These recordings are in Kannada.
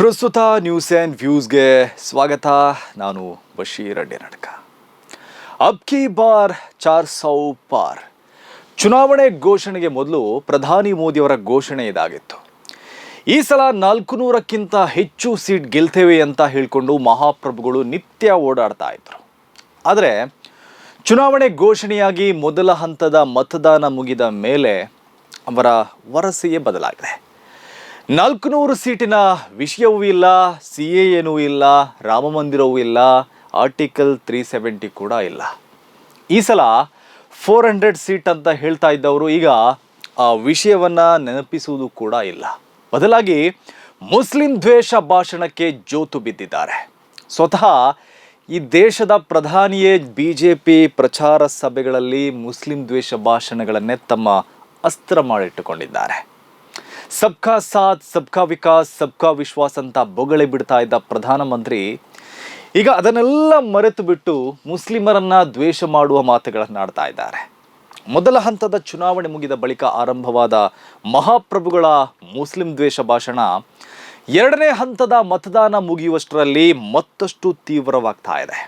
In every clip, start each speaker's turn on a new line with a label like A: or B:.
A: ಪ್ರಸ್ತುತ ನ್ಯೂಸ್ ಆ್ಯಂಡ್ ವ್ಯೂಸ್ಗೆ ಸ್ವಾಗತ. ನಾನು ಬಶೀರ್ ಅಡ್ಡಿ ನಡ್ಕ ಅಬ್ ಕಿ ಬಾರ್ ಚಾರ್ ಸೌ ಪಾರ್. ಚುನಾವಣೆ ಘೋಷಣೆಗೆ ಮೊದಲು ಪ್ರಧಾನಿ ಮೋದಿಯವರ ಘೋಷಣೆ ಇದಾಗಿತ್ತು. ಈ ಸಲ ನಾಲ್ಕು ನೂರಕ್ಕಿಂತ ಹೆಚ್ಚು ಸೀಟ್ ಗೆಲ್ತೇವೆ ಅಂತ ಹೇಳಿಕೊಂಡು ಮಹಾಪ್ರಭುಗಳು ನಿತ್ಯ ಓಡಾಡ್ತಾ ಇದ್ರು. ಆದರೆ ಚುನಾವಣೆ ಘೋಷಣೆಯಾಗಿ ಮೊದಲ ಹಂತದ ಮತದಾನ ಮುಗಿದ ಮೇಲೆ ಅವರ ವರಸೆಯೇ ಬದಲಾಗಿದೆ. ನಾಲ್ಕುನೂರು ಸೀಟಿನ ವಿಷಯವೂ ಇಲ್ಲ, ಸಿ ಎ ಏನೂ ಇಲ್ಲ ರಾಮಮಂದಿರವೂ ಇಲ್ಲ, ಆರ್ಟಿಕಲ್ ತ್ರೀ ಸೆವೆಂಟಿ ಕೂಡ ಇಲ್ಲ. ಈ ಸಲ ಫೋರ್ ಹಂಡ್ರೆಡ್ ಸೀಟ್ ಅಂತ ಹೇಳ್ತಾ ಇದ್ದವರು ಈಗ ಆ ವಿಷಯವನ್ನು ನೆನಪಿಸುವುದು ಕೂಡ ಇಲ್ಲ. ಬದಲಾಗಿ ಮುಸ್ಲಿಂ ದ್ವೇಷ ಭಾಷಣಕ್ಕೆ ಜೋತು ಬಿದ್ದಿದ್ದಾರೆ. ಸ್ವತಃ ಈ ದೇಶದ ಪ್ರಧಾನಿಯೇ ಬಿ ಜೆ ಪಿ ಪ್ರಚಾರ ಸಭೆಗಳಲ್ಲಿ ಮುಸ್ಲಿಂ ದ್ವೇಷ ಭಾಷಣಗಳನ್ನೇ ತಮ್ಮ ಅಸ್ತ್ರ ಮಾಡಿಟ್ಟುಕೊಂಡಿದ್ದಾರೆ. ಸಬ್ಕಾ ಸಾಥ್, ಸಬ್ಕಾ ವಿಕಾಸ್, ಸಬ್ಕಾ ವಿಶ್ವಾಸ್ ಅಂತ ಬೊಗಳೆ ಬಿಡ್ತಾ ಇದ್ದ ಪ್ರಧಾನಮಂತ್ರಿ. ಈಗ ಅದನ್ನೆಲ್ಲ ಮರೆತು ಬಿಟ್ಟು ಮುಸ್ಲಿಮರನ್ನ ದ್ವೇಷ ಮಾಡುವ ಮಾತುಗಳನ್ನಾಡ್ತಾ ಇದ್ದಾರೆ. ಮೊದಲ ಹಂತದ ಚುನಾವಣೆ ಮುಗಿದ ಬಳಿಕ ಆರಂಭವಾದ ಮಹಾಪ್ರಭುಗಳ ಮುಸ್ಲಿಂ ದ್ವೇಷ ಭಾಷಣ, ಎರಡನೇ ಹಂತದ ಮತದಾನ ಮುಗಿಯುವಷ್ಟರಲ್ಲಿ ಮತ್ತಷ್ಟು ತೀವ್ರವಾಗ್ತಾ ಇದೆ.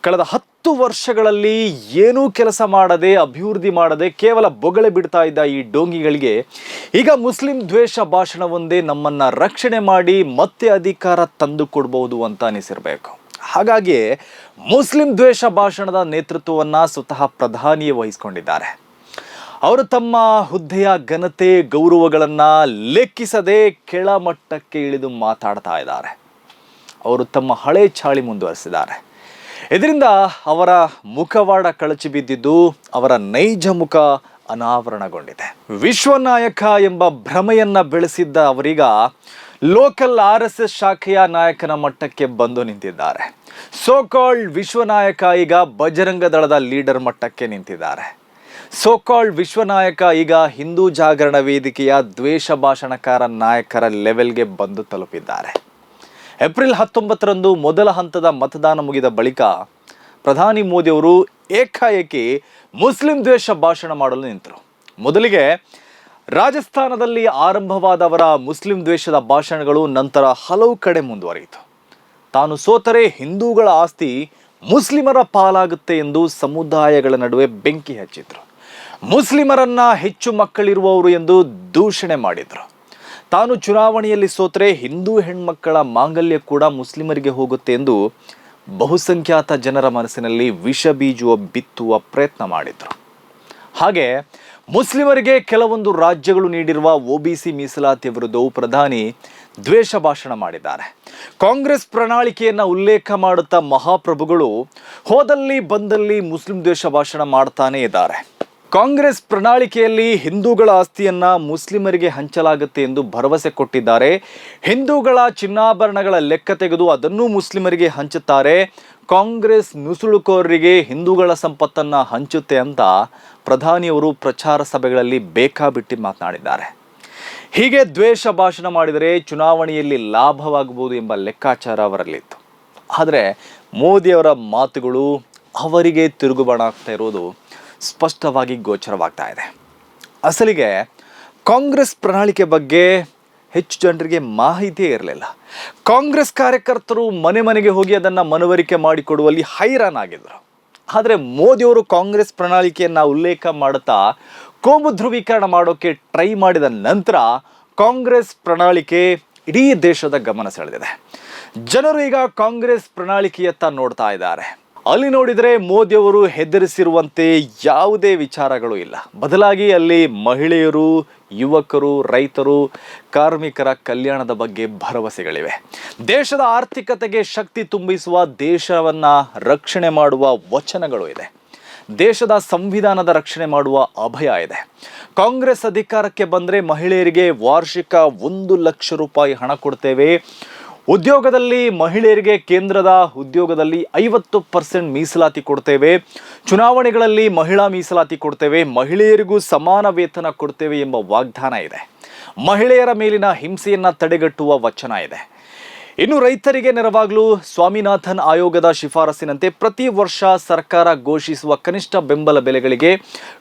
A: ಕಳೆದ ಹತ್ತು ವರ್ಷಗಳಲ್ಲಿ ಏನೂ ಕೆಲಸ ಮಾಡದೆ, ಅಭಿವೃದ್ಧಿ ಮಾಡದೆ ಕೇವಲ ಬೊಗಳೆ ಬಿಡ್ತಾ ಇದ್ದ ಈ ಡೋಂಗಿಗಳಿಗೆ ಈಗ ಮುಸ್ಲಿಂ ದ್ವೇಷ ಭಾಷಣವೊಂದೇ ನಮ್ಮನ್ನ ರಕ್ಷಣೆ ಮಾಡಿ ಮತ್ತೆ ಅಧಿಕಾರ ತಂದು ಕೊಡ್ಬಹುದು ಅಂತ ಅನಿಸಿರಬೇಕು. ಹಾಗಾಗಿ ಮುಸ್ಲಿಂ ದ್ವೇಷ ಭಾಷಣದ ನೇತೃತ್ವವನ್ನ ಸ್ವತಃ ಪ್ರಧಾನಿಯೇ ವಹಿಸಿಕೊಂಡಿದ್ದಾರೆ. ಅವರು ತಮ್ಮ ಹುದ್ದೆಯ ಘನತೆ, ಗೌರವಗಳನ್ನ ಲೆಕ್ಕಿಸದೆ ಕೆಳಮಟ್ಟಕ್ಕೆ ಇಳಿದು ಮಾತಾಡ್ತಾ ಇದ್ದಾರೆ. ಅವರು ತಮ್ಮ ಹಳೆ ಚಾಳಿ ಮುಂದುವರಿಸಿದ್ದಾರೆ. ಇದರಿಂದ ಅವರ ಮುಖವಾಡ ಕಳಚಿ ಬಿದ್ದಿದ್ದು ಅವರ ನೈಜ ಮುಖ ಅನಾವರಣಗೊಂಡಿದೆ. ವಿಶ್ವನಾಯಕ ಎಂಬ ಭ್ರಮೆಯನ್ನ ಬೆಳೆಸಿದ್ದ ಅವರೀಗ ಲೋಕಲ್ ಆರ್ ಎಸ್ ಎಸ್ ಶಾಖೆಯ ನಾಯಕನ ಮಟ್ಟಕ್ಕೆ ಬಂದು ನಿಂತಿದ್ದಾರೆ. ಸೋಕಾಲ್ಡ್ ವಿಶ್ವನಾಯಕ ಈಗ ಬಜರಂಗ ದಳದ ಲೀಡರ್ ಮಟ್ಟಕ್ಕೆ ನಿಂತಿದ್ದಾರೆ. ಸೋಕಾಲ್ಡ್ ವಿಶ್ವನಾಯಕ ಈಗ ಹಿಂದೂ ಜಾಗರಣ ವೇದಿಕೆಯ ದ್ವೇಷ ಭಾಷಣಕಾರ ನಾಯಕರ ಲೆವೆಲ್ಗೆ ಬಂದು ತಲುಪಿದ್ದಾರೆ. ಏಪ್ರಿಲ್ ಹತ್ತೊಂಬತ್ತರಂದು ಮೊದಲ ಹಂತದ ಮತದಾನ ಮುಗಿದ ಬಳಿಕ ಪ್ರಧಾನಿ ಮೋದಿಯವರು ಏಕಾಏಕಿ ಮುಸ್ಲಿಂ ದ್ವೇಷ ಭಾಷಣ ಮಾಡಲು ನಿಂತರು. ಮೊದಲಿಗೆ ರಾಜಸ್ಥಾನದಲ್ಲಿ ಆರಂಭವಾದವರ ಮುಸ್ಲಿಂ ದ್ವೇಷದ ಭಾಷಣಗಳು ನಂತರ ಹಲವು ಕಡೆ ಮುಂದುವರಿಯಿತು. ತಾನು ಸೋತರೆ ಹಿಂದೂಗಳ ಆಸ್ತಿ ಮುಸ್ಲಿಮರ ಪಾಲಾಗುತ್ತೆ ಎಂದು ಸಮುದಾಯಗಳ ನಡುವೆ ಬೆಂಕಿ ಹಚ್ಚಿದ್ರು. ಮುಸ್ಲಿಮರನ್ನ ಹೆಚ್ಚು ಮಕ್ಕಳಿರುವವರು ಎಂದು ದೂಷಣೆ ಮಾಡಿದ್ರು. ತಾನು ಚುನಾವಣೆಯಲ್ಲಿ ಸೋತರೆ ಹಿಂದೂ ಹೆಣ್ಮಕ್ಕಳ ಮಾಂಗಲ್ಯ ಕೂಡ ಮುಸ್ಲಿಮರಿಗೆ ಹೋಗುತ್ತೆ ಎಂದು ಬಹುಸಂಖ್ಯಾತ ಜನರ ಮನಸ್ಸಿನಲ್ಲಿ ವಿಷ ಬೀಜುವ ಬಿತ್ತುವ ಪ್ರಯತ್ನ ಮಾಡಿದರು. ಹಾಗೆ ಮುಸ್ಲಿಮರಿಗೆ ಕೆಲವೊಂದು ರಾಜ್ಯಗಳು ನೀಡಿರುವ ಒಬಿಸಿ ಮೀಸಲಾತಿಯ ವಿರುದ್ಧವೂ ಪ್ರಧಾನಿ ದ್ವೇಷ ಭಾಷಣ ಮಾಡಿದ್ದಾರೆ. ಕಾಂಗ್ರೆಸ್ ಪ್ರಣಾಳಿಕೆಯನ್ನು ಉಲ್ಲೇಖ ಮಾಡುತ್ತಾ ಮಹಾಪ್ರಭುಗಳು ಹೋದಲ್ಲಿ ಬಂದಲ್ಲಿ ಮುಸ್ಲಿಂ ದ್ವೇಷ ಭಾಷಣ ಮಾಡ್ತಾನೇ ಇದ್ದಾರೆ. ಕಾಂಗ್ರೆಸ್ ಪ್ರಣಾಳಿಕೆಯಲ್ಲಿ ಹಿಂದೂಗಳ ಆಸ್ತಿಯನ್ನ ಮುಸ್ಲಿಮರಿಗೆ ಹಂಚಲಾಗುತ್ತೆ ಎಂದು ಭರವಸೆ ಕೊಟ್ಟಿದ್ದಾರೆ. ಹಿಂದೂಗಳ ಚಿನ್ನಾಭರಣಗಳ ಲೆಕ್ಕ ತೆಗೆದು ಅದನ್ನು ಮುಸ್ಲಿಮರಿಗೆ ಹಂಚುತ್ತಾರೆ. ಕಾಂಗ್ರೆಸ್ ನುಸುಳುಕೋರರಿಗೆ ಹಿಂದೂಗಳ ಸಂಪತ್ತನ್ನ ಹಂಚುತ್ತೆ ಅಂತ ಪ್ರಧಾನಿಯವರು ಪ್ರಚಾರ ಸಭೆಗಳಲ್ಲಿ ಬೇಕಾಬಿಟ್ಟಿ ಮಾತನಾಡಿದ್ದಾರೆ. ಹೀಗೆ ದ್ವೇಷ ಭಾಷಣ ಮಾಡಿದರೆ ಚುನಾವಣೆಯಲ್ಲಿ ಲಾಭವಾಗಬಹುದು ಎಂಬ ಲೆಕ್ಕಾಚಾರ ಅವರಲ್ಲಿತ್ತು. ಆದರೆ ಮೋದಿಯವರ ಮಾತುಗಳು ಅವರಿಗೆ ತಿರುಗುಬಾಣ ಆಗ್ತಾ ಇರೋದು ಸ್ಪಷ್ಟವಾಗಿ ಗೋಚರವಾಗ್ತಾ ಇದೆ. ಅಸಲಿಗೆ ಕಾಂಗ್ರೆಸ್ ಪ್ರಣಾಳಿಕೆ ಬಗ್ಗೆ ಹೆಚ್ಚು ಜನರಿಗೆ ಮಾಹಿತಿಯೇ ಇರಲಿಲ್ಲ. ಕಾಂಗ್ರೆಸ್ ಕಾರ್ಯಕರ್ತರು ಮನೆ ಮನೆಗೆ ಹೋಗಿ ಅದನ್ನು ಮನವರಿಕೆ ಮಾಡಿಕೊಡುವಲ್ಲಿ ಹೈರಾಣಾಗಿದ್ದರು ಆದರೆ ಮೋದಿಯವರು ಕಾಂಗ್ರೆಸ್ ಪ್ರಣಾಳಿಕೆಯನ್ನು ಉಲ್ಲೇಖ ಮಾಡುತ್ತಾ ಕೋಮು ಧ್ರುವೀಕರಣ ಮಾಡೋಕ್ಕೆ ಟ್ರೈ ಮಾಡಿದ ನಂತರ ಕಾಂಗ್ರೆಸ್ ಪ್ರಣಾಳಿಕೆ ಇಡೀ ದೇಶದ ಗಮನ ಸೆಳೆದಿದೆ. ಜನರು ಈಗ ಕಾಂಗ್ರೆಸ್ ಪ್ರಣಾಳಿಕೆಯತ್ತ ನೋಡ್ತಾ ಇದ್ದಾರೆ. ಅಲ್ಲಿ ನೋಡಿದರೆ ಮೋದಿಯವರು ಹೆದರಿಸಿರುವಂತೆ ಯಾವುದೇ ವಿಚಾರಗಳು ಇಲ್ಲ. ಬದಲಾಗಿ ಅಲ್ಲಿ ಮಹಿಳೆಯರು, ಯುವಕರು, ರೈತರು, ಕಾರ್ಮಿಕರ ಕಲ್ಯಾಣದ ಬಗ್ಗೆ ಭರವಸೆಗಳಿವೆ. ದೇಶದ ಆರ್ಥಿಕತೆಗೆ ಶಕ್ತಿ ತುಂಬಿಸುವ ದೇಶವನ್ನು ರಕ್ಷಣೆ ಮಾಡುವ ವಚನಗಳು ಇದೆ. ದೇಶದ ಸಂವಿಧಾನದ ರಕ್ಷಣೆ ಮಾಡುವ ಅಭಯ ಇದೆ. ಕಾಂಗ್ರೆಸ್ ಅಧಿಕಾರಕ್ಕೆ ಬಂದರೆ ಮಹಿಳೆಯರಿಗೆ ವಾರ್ಷಿಕ ಒಂದು ಲಕ್ಷ ರೂಪಾಯಿ ಹಣ ಕೊಡ್ತೇವೆ. ಉದ್ಯೋಗದಲ್ಲಿ ಮಹಿಳೆಯರಿಗೆ ಕೇಂದ್ರದ ಉದ್ಯೋಗದಲ್ಲಿ ಐವತ್ತು ಪರ್ಸೆಂಟ್ ಮೀಸಲಾತಿ ಕೊಡ್ತೇವೆ. ಚುನಾವಣೆಗಳಲ್ಲಿ ಮಹಿಳಾ ಮೀಸಲಾತಿ ಕೊಡ್ತೇವೆ. ಮಹಿಳೆಯರಿಗೂ ಸಮಾನ ವೇತನ ಕೊಡ್ತೇವೆ ಎಂಬ ವಾಗ್ದಾನ ಇದೆ. ಮಹಿಳೆಯರ ಮೇಲಿನ ಹಿಂಸೆಯನ್ನು ತಡೆಗಟ್ಟುವ ವಚನ ಇದೆ. ಇನ್ನು ರೈತರಿಗೆ ನೆರವಾಗಲು ಸ್ವಾಮಿನಾಥನ್ ಆಯೋಗದ ಶಿಫಾರಸಿನಂತೆ ಪ್ರತಿ ವರ್ಷ ಸರ್ಕಾರ ಘೋಷಿಸುವ ಕನಿಷ್ಠ ಬೆಂಬಲ ಬೆಲೆಗಳಿಗೆ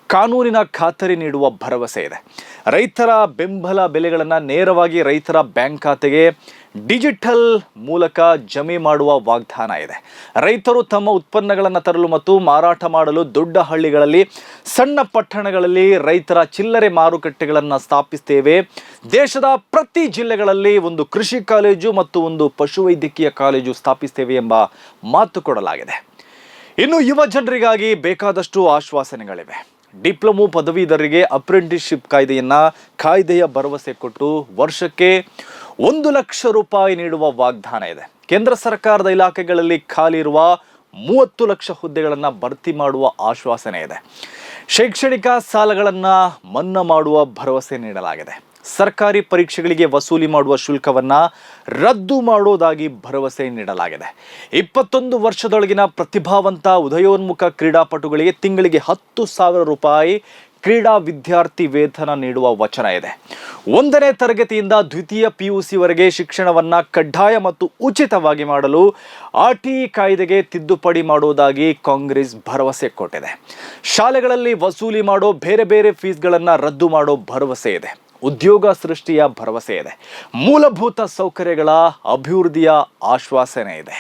A: ಕಾನೂನಿನ ಖಾತರಿ ನೀಡುವ ಭರವಸೆ ಇದೆ. ರೈತರ ಬೆಂಬಲ ಬೆಲೆಗಳನ್ನು ನೇರವಾಗಿ ರೈತರ ಬ್ಯಾಂಕ್ ಖಾತೆಗೆ ಡಿಜಿಟಲ್ ಮೂಲಕ ಜಮೆ ಮಾಡುವ ವಾಗ್ದಾನ ಇದೆ. ರೈತರು ತಮ್ಮ ಉತ್ಪನ್ನಗಳನ್ನು ತರಲು ಮತ್ತು ಮಾರಾಟ ಮಾಡಲು ದೊಡ್ಡ ಹಳ್ಳಿಗಳಲ್ಲಿ, ಸಣ್ಣ ಪಟ್ಟಣಗಳಲ್ಲಿ ರೈತರ ಚಿಲ್ಲರೆ ಮಾರುಕಟ್ಟೆಗಳನ್ನು ಸ್ಥಾಪಿಸ್ತೇವೆ. ದೇಶದ ಪ್ರತಿ ಜಿಲ್ಲೆಗಳಲ್ಲಿ ಒಂದು ಕೃಷಿ ಕಾಲೇಜು ಮತ್ತು ಒಂದು ಪಶುವೈದ್ಯಕೀಯ ಕಾಲೇಜು ಸ್ಥಾಪಿಸ್ತೇವೆ ಎಂಬ ಮಾತು ಕೊಡಲಾಗಿದೆ. ಇನ್ನು ಯುವ ಜನರಿಗಾಗಿ ಬೇಕಾದಷ್ಟು ಆಶ್ವಾಸನೆಗಳಿವೆ. ಡಿಪ್ಲೊಮೊ ಪದವೀಧರಿಗೆ ಅಪ್ರೆಂಟಿಸ್ಶಿಪ್ ಕಾಯ್ದೆಯನ್ನು ಕಾಯ್ದೆಯ ಭರವಸೆ ಕೊಟ್ಟು ವರ್ಷಕ್ಕೆ ಒಂದು ಲಕ್ಷ ರೂಪಾಯಿ ನೀಡುವ ವಾಗ್ದಾನ ಇದೆ. ಕೇಂದ್ರ ಸರ್ಕಾರದ ಇಲಾಖೆಗಳಲ್ಲಿ ಖಾಲಿ ಇರುವ ಮೂವತ್ತು ಲಕ್ಷ ಹುದ್ದೆಗಳನ್ನು ಭರ್ತಿ ಮಾಡುವ ಆಶ್ವಾಸನೆ ಇದೆ. ಶೈಕ್ಷಣಿಕ ಸಾಲಗಳನ್ನು ಮನ್ನಾ ಮಾಡುವ ಭರವಸೆ ನೀಡಲಾಗಿದೆ. ಸರ್ಕಾರಿ ಪರೀಕ್ಷೆಗಳಿಗೆ ವಸೂಲಿ ಮಾಡುವ ಶುಲ್ಕವನ್ನ ರದ್ದು ಮಾಡೋದಾಗಿ ಭರವಸೆ ನೀಡಲಾಗಿದೆ. ಇಪ್ಪತ್ತೊಂದು ವರ್ಷದೊಳಗಿನ ಪ್ರತಿಭಾವಂತ ಉದಯೋನ್ಮುಖ ಕ್ರೀಡಾಪಟುಗಳಿಗೆ ತಿಂಗಳಿಗೆ ಹತ್ತು ಸಾವಿರ ರೂಪಾಯಿ ಕ್ರೀಡಾ ವಿದ್ಯಾರ್ಥಿ ವೇತನ ನೀಡುವ ವಚನ ಇದೆ. ಒಂದನೇ ತರಗತಿಯಿಂದ ದ್ವಿತೀಯ ಪಿಯುಸಿವರೆಗೆ ಶಿಕ್ಷಣವನ್ನ ಕಡ್ಡಾಯ ಮತ್ತು ಉಚಿತವಾಗಿ ಮಾಡಲು ಆರ್ ಟಿ ಕಾಯ್ದೆಗೆ ತಿದ್ದುಪಡಿ ಮಾಡುವುದಾಗಿ ಕಾಂಗ್ರೆಸ್ ಭರವಸೆ ಕೊಟ್ಟಿದೆ. ಶಾಲೆಗಳಲ್ಲಿ ವಸೂಲಿ ಮಾಡೋ ಬೇರೆ ಬೇರೆ ಫೀಸ್ಗಳನ್ನು ರದ್ದು ಮಾಡೋ ಭರವಸೆ ಇದೆ. ಉದ್ಯೋಗ ಸೃಷ್ಟಿಯ ಭರವಸೆ ಇದೆ. ಮೂಲಭೂತ ಸೌಕರ್ಯಗಳ ಅಭಿವೃದ್ಧಿಯ ಆಶ್ವಾಸನೆ ಇದೆ.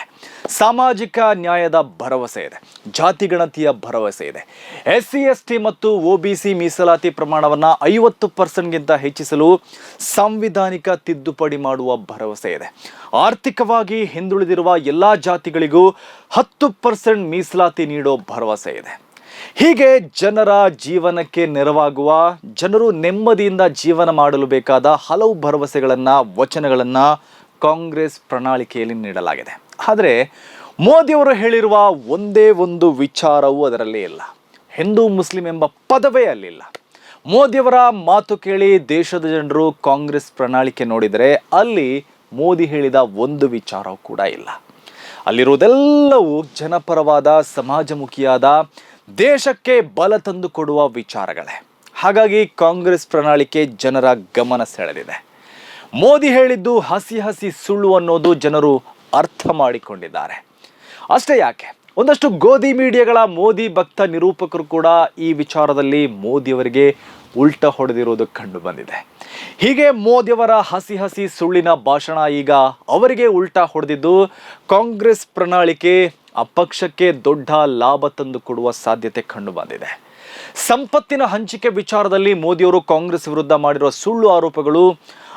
A: ಸಾಮಾಜಿಕ ನ್ಯಾಯದ ಭರವಸೆ ಇದೆ. ಜಾತಿ ಗಣತಿಯ ಭರವಸೆ ಇದೆ. ಎಸ್ ಸಿ ಎಸ್ ಟಿ ಮತ್ತು ಒ ಬಿ ಸಿ ಮೀಸಲಾತಿ ಪ್ರಮಾಣವನ್ನು ಐವತ್ತು ಪರ್ಸೆಂಟ್ಗಿಂತ ಹೆಚ್ಚಿಸಲು ಸಾಂವಿಧಾನಿಕ ತಿದ್ದುಪಡಿ ಮಾಡುವ ಭರವಸೆ ಇದೆ. ಆರ್ಥಿಕವಾಗಿ ಹಿಂದುಳಿದಿರುವ ಎಲ್ಲ ಜಾತಿಗಳಿಗೂ ಹತ್ತು ಪರ್ಸೆಂಟ್ ಮೀಸಲಾತಿ ನೀಡೋ ಭರವಸೆ ಇದೆ. ಹೀಗೆ ಜನರ ಜೀವನಕ್ಕೆ ನೆರವಾಗುವ, ಜನರು ನೆಮ್ಮದಿಯಿಂದ ಜೀವನ ಮಾಡಲು ಬೇಕಾದ ಹಲವು ಭರವಸೆಗಳನ್ನು, ವಚನಗಳನ್ನು ಕಾಂಗ್ರೆಸ್ ಪ್ರಣಾಳಿಕೆಯಲ್ಲಿ ನೀಡಲಾಗಿದೆ. ಆದರೆ ಮೋದಿಯವರು ಹೇಳಿರುವ ಒಂದೇ ಒಂದು ವಿಚಾರವೂ ಅದರಲ್ಲಿ ಇಲ್ಲ. ಹಿಂದೂ ಮುಸ್ಲಿಂ ಎಂಬ ಪದವೇ ಅಲ್ಲಿಲ್ಲ. ಮೋದಿಯವರ ಮಾತು ಕೇಳಿ ದೇಶದ ಜನರು ಕಾಂಗ್ರೆಸ್ ಪ್ರಣಾಳಿಕೆ ನೋಡಿದರೆ ಅಲ್ಲಿ ಮೋದಿ ಹೇಳಿದ ಒಂದು ವಿಚಾರವೂ ಕೂಡ ಇಲ್ಲ. ಅಲ್ಲಿರುವುದೆಲ್ಲವೂ ಜನಪರವಾದ ಸಮಾಜಮುಖಿಯಾದ ದೇಶಕ್ಕೆ ಬಲ ತಂದು ಕೊಡುವ ವಿಚಾರಗಳೇ. ಹಾಗಾಗಿ ಕಾಂಗ್ರೆಸ್ ಪ್ರಣಾಳಿಕೆ ಜನರ ಗಮನ ಸೆಳೆದಿದೆ. ಮೋದಿ ಹೇಳಿದ್ದು ಹಸಿ ಹಸಿ ಸುಳ್ಳು ಅನ್ನೋದು ಜನರು ಅರ್ಥ ಮಾಡಿಕೊಂಡಿದ್ದಾರೆ. ಅಷ್ಟೇ ಯಾಕೆ? ಒಂದಷ್ಟು ಗೋಧಿ ಮೀಡಿಯಾಗಳ ಮೋದಿ ಭಕ್ತ ನಿರೂಪಕರು ಕೂಡ ಈ ವಿಚಾರದಲ್ಲಿ ಮೋದಿಯವರಿಗೆ ಉಲ್ಟ ಹೊಡೆದಿರುವುದು ಕಂಡು ಬಂದಿದೆ. ಹೀಗೆ ಮೋದಿಯವರ ಹಸಿ ಹಸಿ ಸುಳ್ಳಿನ ಭಾಷಣ ಈಗ ಅವರಿಗೆ ಉಲ್ಟ ಹೊಡೆದಿದ್ದು ಕಾಂಗ್ರೆಸ್ ಪ್ರಣಾಳಿಕೆ ಆ ಪಕ್ಷಕ್ಕೆ ದೊಡ್ಡ ಲಾಭ ತಂದು ಕೊಡುವ ಸಾಧ್ಯತೆ ಕಂಡು ಬಂದಿದೆ. ಸಂಪತ್ತಿನ ಹಂಚಿಕೆ ವಿಚಾರದಲ್ಲಿ ಮೋದಿಯವರು ಕಾಂಗ್ರೆಸ್ ವಿರುದ್ಧ ಮಾಡಿರುವ ಸುಳ್ಳು ಆರೋಪಗಳು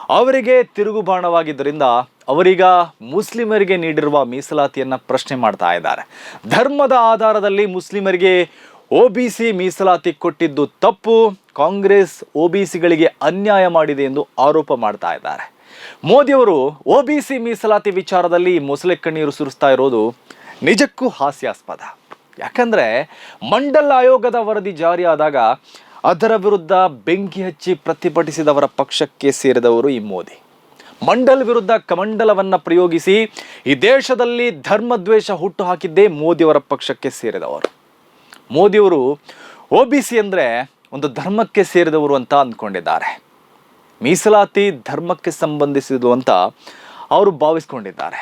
A: ಅವರಿಗೆ ತಿರುಗುಬಾಣವಾಗಿದ್ದರಿಂದ ಅವರೀಗ ಮುಸ್ಲಿಮರಿಗೆ ನೀಡಿರುವ ಮೀಸಲಾತಿಯನ್ನ ಪ್ರಶ್ನೆ ಮಾಡ್ತಾ ಇದ್ದಾರೆ. ಧರ್ಮದ ಆಧಾರದಲ್ಲಿ ಮುಸ್ಲಿಮರಿಗೆ ಒ ಬಿ ಸಿ ಮೀಸಲಾತಿ ಕೊಟ್ಟಿದ್ದು ತಪ್ಪು. ಕಾಂಗ್ರೆಸ್ ಒ ಬಿ ಸಿಗಳಿಗೆ ಅನ್ಯಾಯ ಮಾಡಿದೆ ಎಂದು ಆರೋಪ ಮಾಡ್ತಾ ಇದ್ದಾರೆ. ಮೋದಿಯವರು ಒ ಬಿ ಸಿ ಮೀಸಲಾತಿ ವಿಚಾರದಲ್ಲಿ ಮೊಸಳೆ ಕಣ್ಣೀರು ಸುರಿಸ್ತಾ ಇರೋದು ನಿಜಕ್ಕೂ ಹಾಸ್ಯಾಸ್ಪದ. ಯಾಕಂದ್ರೆ ಮಂಡಲ್ ಆಯೋಗದ ವರದಿ ಜಾರಿಯಾದಾಗ ಅದರ ವಿರುದ್ಧ ಬೆಂಕಿ ಹಚ್ಚಿ ಪ್ರತಿಭಟಿಸಿದವರ ಪಕ್ಷಕ್ಕೆ ಸೇರಿದವರು ಈ ಮೋದಿ. ಮಂಡಲ್ ವಿರುದ್ಧ ಕಮಂಡಲವನ್ನ ಪ್ರಯೋಗಿಸಿ ಈ ದೇಶದಲ್ಲಿ ಧರ್ಮದ್ವೇಷ ಹುಟ್ಟು ಹಾಕಿದ್ದೇ ಮೋದಿಯವರ ಪಕ್ಷಕ್ಕೆ ಸೇರಿದವರು. ಮೋದಿಯವರು ಒ ಬಿ ಸಿ ಅಂದರೆ ಒಂದು ಧರ್ಮಕ್ಕೆ ಸೇರಿದವರು ಅಂತ ಅಂದ್ಕೊಂಡಿದ್ದಾರೆ. ಮೀಸಲಾತಿ ಧರ್ಮಕ್ಕೆ ಸಂಬಂಧಿಸಿದ್ದು ಅಂತ ಅವರು ಭಾವಿಸ್ಕೊಂಡಿದ್ದಾರೆ.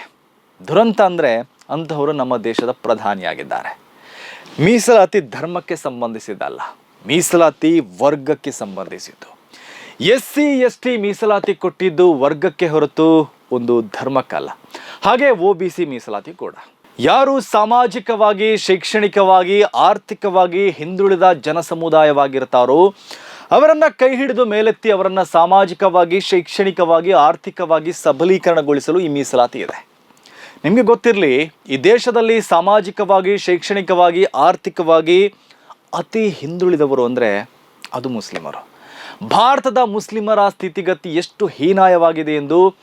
A: ದುರಂತ ಅಂದರೆ ಅಂಥವರು ನಮ್ಮ ದೇಶದ ಪ್ರಧಾನಿಯಾಗಿದ್ದಾರೆ. ಮೀಸಲಾತಿ ಧರ್ಮಕ್ಕೆ ಸಂಬಂಧಿಸಿದ್ದಲ್ಲ. ಮೀಸಲಾತಿ ವರ್ಗಕ್ಕೆ ಸಂಬಂಧಿಸಿದ್ದು. ಎಸ್ ಸಿ ಎಸ್ ಟಿ ಮೀಸಲಾತಿ ಕೊಟ್ಟಿದ್ದು ವರ್ಗಕ್ಕೆ ಹೊರತು ಒಂದು ಧರ್ಮಕ್ಕಲ್ಲ. ಹಾಗೆ ಒ ಬಿ ಸಿ ಮೀಸಲಾತಿ ಕೂಡ. ಯಾರು ಸಾಮಾಜಿಕವಾಗಿ, ಶೈಕ್ಷಣಿಕವಾಗಿ, ಆರ್ಥಿಕವಾಗಿ ಹಿಂದುಳಿದ ಜನಸಮುದಾಯವಾಗಿರ್ತಾರೋ, ಅವರನ್ನು ಕೈ ಹಿಡಿದು ಮೇಲೆತ್ತಿ ಅವರನ್ನು ಸಾಮಾಜಿಕವಾಗಿ, ಶೈಕ್ಷಣಿಕವಾಗಿ, ಆರ್ಥಿಕವಾಗಿ ಸಬಲೀಕರಣಗೊಳಿಸಲು ಈ ಮೀಸಲಾತಿ ಇದೆ. ನಿಮಗೆ ಗೊತ್ತಿರಲಿ, ಈ ದೇಶದಲ್ಲಿ ಸಾಮಾಜಿಕವಾಗಿ, ಶೈಕ್ಷಣಿಕವಾಗಿ, ಆರ್ಥಿಕವಾಗಿ ಅತಿ ಹಿಂದುಳಿದವರು ಅಂದರೆ ಅದು ಮುಸ್ಲಿಮರು. ಭಾರತದ ಮುಸ್ಲಿಮರ ಸ್ಥಿತಿಗತಿ ಎಷ್ಟು ಹೀನಾಯವಾಗಿದೆ ಎಂದು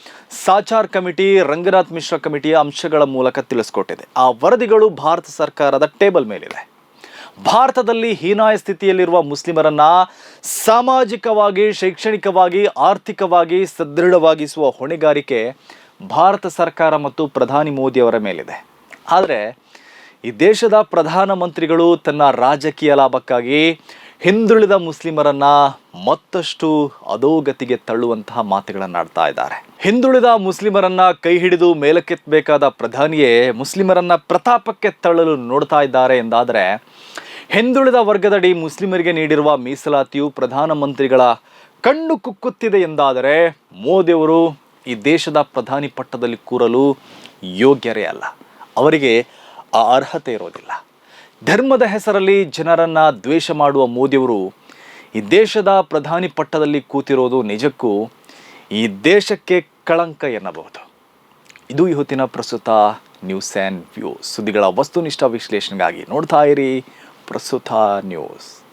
A: ಸಾಚಾರ್ ಕಮಿಟಿ, ರಂಗನಾಥ್ ಮಿಶ್ರಾ ಕಮಿಟಿಯ ಅಂಶಗಳ ಮೂಲಕ ತಿಳಿಸ್ಕೊಟ್ಟಿದೆ. ಆ ವರದಿಗಳು ಭಾರತ ಸರ್ಕಾರದ ಟೇಬಲ್ ಮೇಲಿದೆ. ಭಾರತದಲ್ಲಿ ಹೀನಾಯ ಸ್ಥಿತಿಯಲ್ಲಿರುವ ಮುಸ್ಲಿಮರನ್ನ ಸಾಮಾಜಿಕವಾಗಿ, ಶೈಕ್ಷಣಿಕವಾಗಿ, ಆರ್ಥಿಕವಾಗಿ ಸದೃಢವಾಗಿಸುವ ಹೊಣೆಗಾರಿಕೆ ಭಾರತ ಸರ್ಕಾರ ಮತ್ತು ಪ್ರಧಾನಿ ಮೋದಿಯವರ ಮೇಲಿದೆ. ಆದರೆ ಈ ದೇಶದ ಪ್ರಧಾನಮಂತ್ರಿಗಳು ತನ್ನ ರಾಜಕೀಯ ಲಾಭಕ್ಕಾಗಿ ಹಿಂದುಳಿದ ಮುಸ್ಲಿಮರನ್ನ ಮತ್ತಷ್ಟು ಅಧೋಗತಿಗೆ ತಳ್ಳುವಂತಹ ಮಾತುಗಳನ್ನು ಆಡ್ತಾ ಇದ್ದಾರೆ. ಹಿಂದುಳಿದ ಮುಸ್ಲಿಮರನ್ನ ಕೈ ಹಿಡಿದು ಮೇಲಕ್ಕೆತ್ತಬೇಕಾದ ಪ್ರಧಾನಿಯೇ ಮುಸ್ಲಿಮರನ್ನ ಪ್ರತಾಪಕ್ಕೆ ತಳ್ಳಲು ನೋಡ್ತಾ ಇದ್ದಾರೆ ಎಂದಾದರೆ, ಹಿಂದುಳಿದ ವರ್ಗದಡಿ ಮುಸ್ಲಿಮರಿಗೆ ನೀಡಿರುವ ಮೀಸಲಾತಿಯು ಪ್ರಧಾನಮಂತ್ರಿಗಳ ಕಣ್ಣು ಕುಕ್ಕುತ್ತಿದೆ ಎಂದಾದರೆ ಮೋದಿಯವರು ಈ ದೇಶದ ಪ್ರಧಾನಿ ಪಟ್ಟದಲ್ಲಿ ಕೂರಲು ಯೋಗ್ಯರೇ ಅಲ್ಲ. ಅವರಿಗೆ ಆ ಅರ್ಹತೆ ಇರೋದಿಲ್ಲ. ಧರ್ಮದ ಹೆಸರಲ್ಲಿ ಜನರನ್ನು ದ್ವೇಷ ಮಾಡುವ ಮೋದಿಯವರು ಈ ದೇಶದ ಪ್ರಧಾನಿ ಪಟ್ಟದಲ್ಲಿ ಕೂತಿರೋದು ನಿಜಕ್ಕೂ ಈ ದೇಶಕ್ಕೆ ಕಳಂಕ ಎನ್ನಬಹುದು. ಇದು ಇವತ್ತಿನ ಪ್ರಸ್ತುತ ನ್ಯೂಸ್ ಆ್ಯಂಡ್ ವ್ಯೂಸ್. ಸುದ್ದಿಗಳ ವಸ್ತುನಿಷ್ಠ ವಿಶ್ಲೇಷಣೆಗಾಗಿ ನೋಡ್ತಾ ಇರಿ ಪ್ರಸ್ತುತ ನ್ಯೂಸ್.